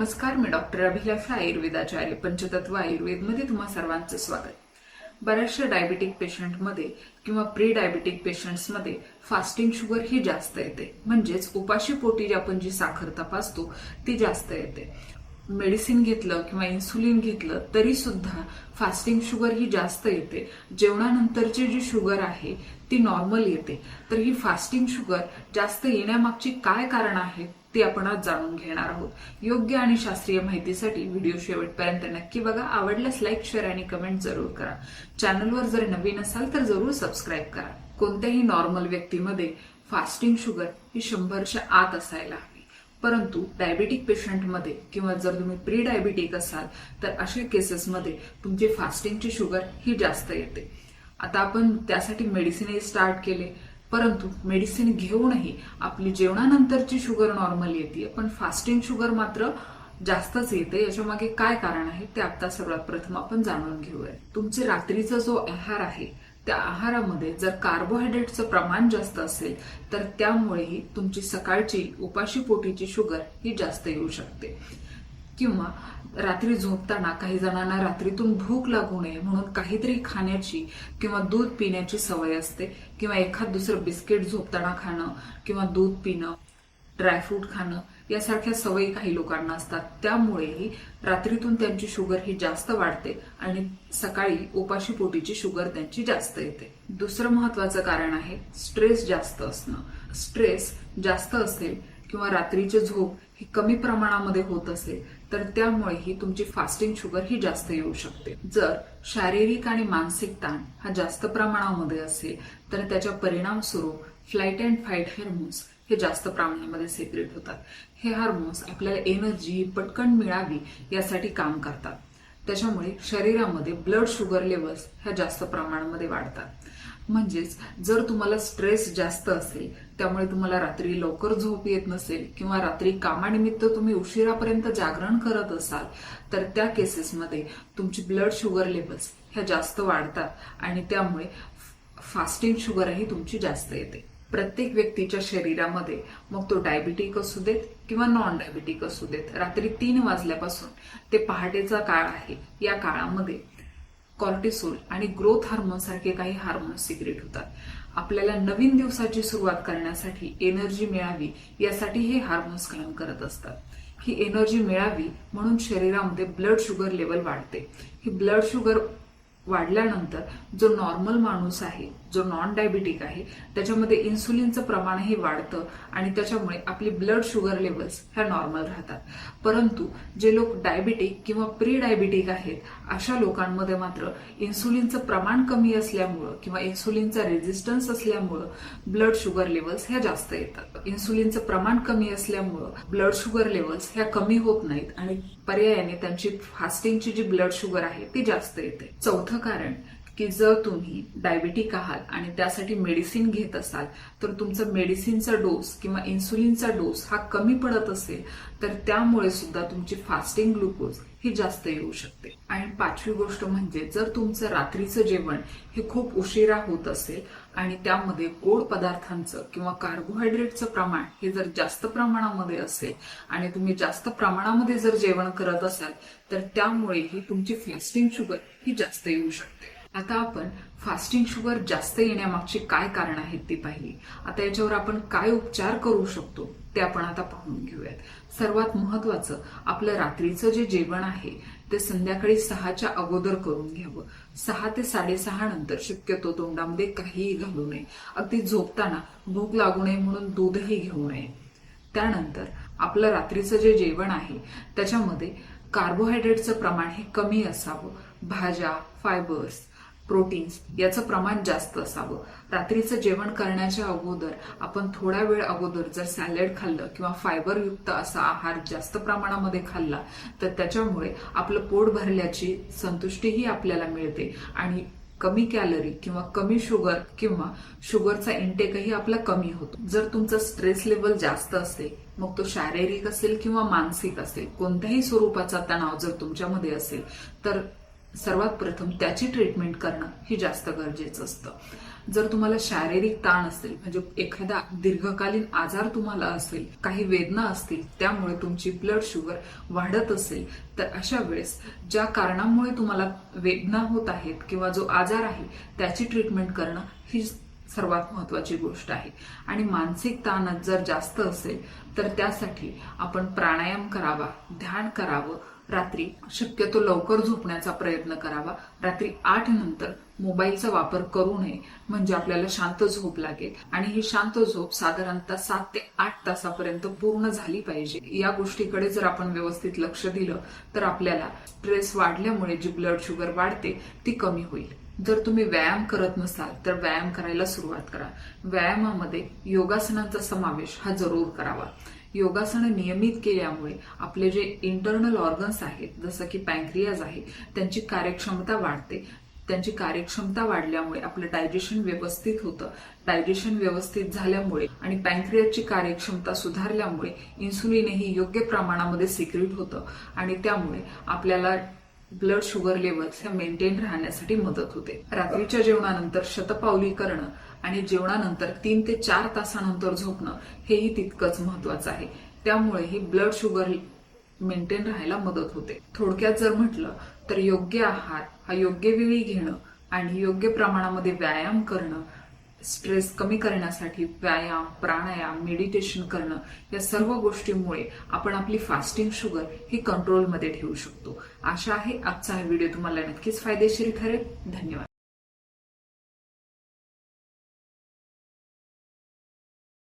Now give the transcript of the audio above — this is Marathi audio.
नमस्कार मी डॉक्टर अभिलाषा आयुर्वेदाचार्य पंचतत्व आयुर्वेदमध्ये तुम्हा सर्वांचं स्वागत. बऱ्याचशा डायबिटिक पेशंटमध्ये किंवा प्री डायबिटिक पेशंट्समध्ये फास्टिंग शुगर ही जास्त येते. म्हणजेच उपाशी पोटी जी आपण जी साखर तपासतो ती जास्त येते. मेडिसिन घेतलं किंवा इन्सुलिन घेतलं तरी सुद्धा फास्टिंग शुगर ही जास्त येते. जेवणानंतरची जी शुगर आहे ती नॉर्मल येते. तर ही फास्टिंग शुगर जास्त येण्यामागची काय कारण आहेत? ती आपण आज जाणून घेणार आहोत. योग्य आणि शास्त्रीय माहितीसाठी व्हिडिओ शेवटपर्यंत नक्की बघा. आवडल्यास लाईक शेअर आणि कमेंट जरूर करा. चॅनलवर जर नवीन असाल तर जरूर सबस्क्राईब करा. कोणत्याही नॉर्मल व्यक्तीमध्ये फास्टिंग शुगर ही शंभरच्या आत असायला हवी. परंतु डायबिटिक पेशंटमध्ये किंवा जर तुम्ही प्री डायबिटिक असाल तर अशा केसेसमध्ये तुमची फास्टिंगची शुगर ही जास्त येते. आता आपण त्यासाठी मेडिसिनही स्टार्ट केले. परंतु मेडिसिन घेऊनही आपली जेवणानंतरची शुगर नॉर्मल येते पण फास्टिंग शुगर मात्र जास्तच येते. याच्या मागे काय कारण आहे ते आता सर्वात प्रथम आपण जाणून घेऊया. तुमचे रात्रीचा जो आहार आहे त्या आहारामध्ये जर कार्बोहायड्रेटचं प्रमाण जास्त असेल तर त्यामुळेही तुमची सकाळची उपाशी पोटीची शुगर ही जास्त येऊ शकते. किंवा रात्री झोपताना काही जणांना रात्रीतून भूक लागू नये म्हणून काहीतरी खाण्याची किंवा दूध पिण्याची सवय असते. किंवा एखाद दुसरं बिस्किट झोपताना खाणं किंवा दूध पिणं ड्रायफ्रूट खाणं यासारख्या सवयी काही लोकांना असतात. त्यामुळेही रात्रीतून त्यांची शुगर ही जास्त वाढते आणि सकाळी उपाशी पोटीची शुगर त्यांची जास्त येते. दुसरं महत्वाचं कारण आहे स्ट्रेस जास्त असणं. स्ट्रेस जास्त असेल किंवा रात्रीची झोप ही कमी प्रमाणामध्ये होत असेल तर त्यामुळेही तुमची फास्टिंग शुगर ही जास्त येऊ शकते. जर शारीरिक आणि मानसिक ताण हा जास्त प्रमाणामध्ये असेल तर त्याच्या परिणाम स्वरूप फ्लाईट अँड फाईट हार्मोन्स हे जास्त प्रमाणामध्ये सेक्रेट होतात. हे हार्मोन्स आपल्याला एनर्जी पटकन मिळावी यासाठी काम करतात. त्याच्यामुळे शरीरामध्ये ब्लड शुगर लेवल्स ह्या जास्त प्रमाणामध्ये वाढतात. म्हणजेच जर तुम्हाला स्ट्रेस जास्त असेल त्यामुळे तुम्हाला रात्री लवकर झोप येत नसेल किंवा रात्री कामानिमित्त तुम्ही उशिरापर्यंत जागरण करत असाल तर त्या केसेसमध्ये तुमची ब्लड शुगर लेवल्स ह्या जास्त वाढतात आणि त्यामुळे फास्टिंग शुगरही तुमची जास्त येते. प्रत्येक व्यक्तीच्या शरीरामध्ये मग तो डायबिटिक असू देत किंवा नॉन डायबिटिक असू देत रात्री तीन वाजल्यापासून ते पहाटेचा काळ आहे या काळामध्ये कॉर्टिसोल आणि ग्रोथ हार्मोन सारखे काही हार्मोन्स सिक्रेट होतात. आपल्याला नवीन दिवसाची सुरुवात करण्यासाठी एनर्जी मिळावी यासाठी हे हार्मोन्स काम करत असतात. ही एनर्जी मिळावी म्हणून शरीरामध्ये ब्लड शुगर लेवल वाढते. ही ब्लड शुगर वाढल्यानंतर जो नॉर्मल माणूस आहे जो नॉन डायबिटिक आहे त्याच्यामध्ये इन्सुलिनचं प्रमाणही वाढतं आणि त्याच्यामुळे आपली ब्लड शुगर लेवल्स ह्या नॉर्मल राहतात. परंतु जे लोक डायबिटिक किंवा प्री डायबिटिक आहेत अशा लोकांमध्ये मात्र इन्सुलिनचं प्रमाण कमी असल्यामुळं किंवा इन्सुलिनचा रेझिस्टन्स असल्यामुळं ब्लड शुगर लेवल्स ह्या जास्त येतात. इन्सुलिनचं प्रमाण कमी असल्यामुळं ब्लड शुगर लेवल्स ह्या कमी होत नाहीत आणि पर्यायाने त्यांची फास्टिंगची जी ब्लड शुगर आहे ती जास्त येते. चौथं कारण की जर तुम्ही डायबिटिक आहात आणि त्यासाठी मेडिसिन घेत असाल तर तुमचं मेडिसिनचा डोस किंवा इन्सुलिनचा डोस हा कमी पडत असेल तर त्यामुळे सुद्धा तुमची फास्टिंग ग्लुकोज ही जास्त येऊ शकते. आणि पाचवी गोष्ट म्हणजे जर तुमचं रात्रीचं जेवण हे खूप उशिरा होत असेल आणि त्यामध्ये गोड पदार्थांचं किंवा कार्बोहायड्रेटचं प्रमाण हे जर जास्त प्रमाणामध्ये असेल आणि तुम्ही जास्त प्रमाणामध्ये जर जेवण करत असाल तर त्यामुळेही तुमची फास्टिंग शुगर ही जास्त येऊ शकते. आता आपण फास्टिंग शुगर जास्त येण्यामागची काय कारण आहेत ती पाहिली. आता याच्यावर आपण काय उपचार करू शकतो ते आपण आता पाहून घेऊयात. सर्वात महत्वाचं आपलं रात्रीचं जे जेवण आहे ते संध्याकाळी सहाच्या अगोदर करून घ्यावं. सहा ते साडेसहा नंतर शक्यतो तोंडामध्ये काहीही घालू नये. अगदी झोपताना भूक लागू नये म्हणून दूधही घेऊ नये. त्यानंतर आपलं रात्रीचं जे जेवण आहे त्याच्यामध्ये कार्बोहायड्रेटचं प्रमाण हे कमी असावं. भाज्या फायबर्स प्रोटीन्स याचं प्रमाण जास्त असावं. रात्रीचं जेवण करण्याच्या अगोदर आपण थोडा वेळ अगोदर जर सॅलड खाल्लं किंवा फायबरयुक्त असा आहार जास्त प्रमाणामध्ये खाल्ला तर त्याच्यामुळे आपलं पोट भरल्याची संतुष्टीही आपल्याला मिळते. आणि कमी कॅलरी किंवा कमी शुगर किंवा शुगरचा इंटेकही आपला कमी होतो. जर तुमचा स्ट्रेस लेवल जास्त असेल मग तो शारीरिक असेल किंवा मानसिक असेल कोणत्याही स्वरूपाचा तणाव जर तुमच्यामध्ये असेल तर सर्वात प्रथम त्याची ट्रीटमेंट करणं ही जास्त गरजेचं असतं. जर तुम्हाला शारीरिक ताण असेल म्हणजे एखादा दीर्घकालीन आजार तुम्हाला असेल काही वेदना असतील त्यामुळे तुमची ब्लड शुगर वाढत असेल तर अशा वेळेस ज्या कारणामुळे तुम्हाला वेदना होत आहेत किंवा जो आजार आहे त्याची ट्रीटमेंट करणं ही सर्वात महत्वाची गोष्ट आहे. आणि मानसिक ताण जर जास्त असेल तर त्यासाठी आपण प्राणायाम करावा ध्यान करावं रात्री शक्यतो लवकर झोपण्याचा प्रयत्न करावा. रात्री आठ नंतर मोबाईलचा वापर करू नये म्हणजे आपल्याला शांत झोप लागेल. आणि ही शांत झोप साधारणतः सात ते आठ तासापर्यंत पूर्ण झाली पाहिजे. या गोष्टीकडे जर आपण व्यवस्थित लक्ष दिलं तर आपल्याला स्ट्रेस वाढल्यामुळे जी ब्लड शुगर वाढते ती कमी होईल. जर तुम्ही व्यायाम करत नसाल तर व्यायाम करायला सुरुवात करा. व्यायामामध्ये योगासनांचा समावेश हा जरूर करावा. योगासनं नियमित केल्यामुळे आपले जे इंटरनल ऑर्गन्स आहेत जसं की पँक्रियाज आहे त्यांची कार्यक्षमता वाढते. त्यांची कार्यक्षमता वाढल्यामुळे आपलं डायजेशन व्यवस्थित होतं. डायजेशन व्यवस्थित झाल्यामुळे आणि पँक्रियाची कार्यक्षमता सुधारल्यामुळे इन्सुलिनही योग्य प्रमाणामध्ये सिक्रेट होतं. आणि त्यामुळे आपल्याला ब्लड शुगर लेवल्स ह्या मेंटेन राहण्यासाठी मदत होते. रात्रीच्या जेवणानंतर शतपावली करणं आणि जेवणानंतर तीन ते चार तासानंतर झोपणं हेही तितकंच महत्वाचं आहे. त्यामुळे ही ब्लड शुगर मेंटेन राहायला मदत होते. थोडक्यात जर म्हटलं तर योग्य आहार हा योग्य वेळी घेणं आणि योग्य प्रमाणामध्ये व्यायाम करणं स्ट्रेस कमी करण्यासाठी व्यायाम प्राणायाम मेडिटेशन करणं या सर्व गोष्टींमुळे आपण आपली फास्टिंग शुगर ही कंट्रोलमध्ये ठेवू शकतो. आशा आहे आजचा हा व्हिडिओ तुम्हाला नक्कीच फायदेशीर ठरेल. धन्यवाद.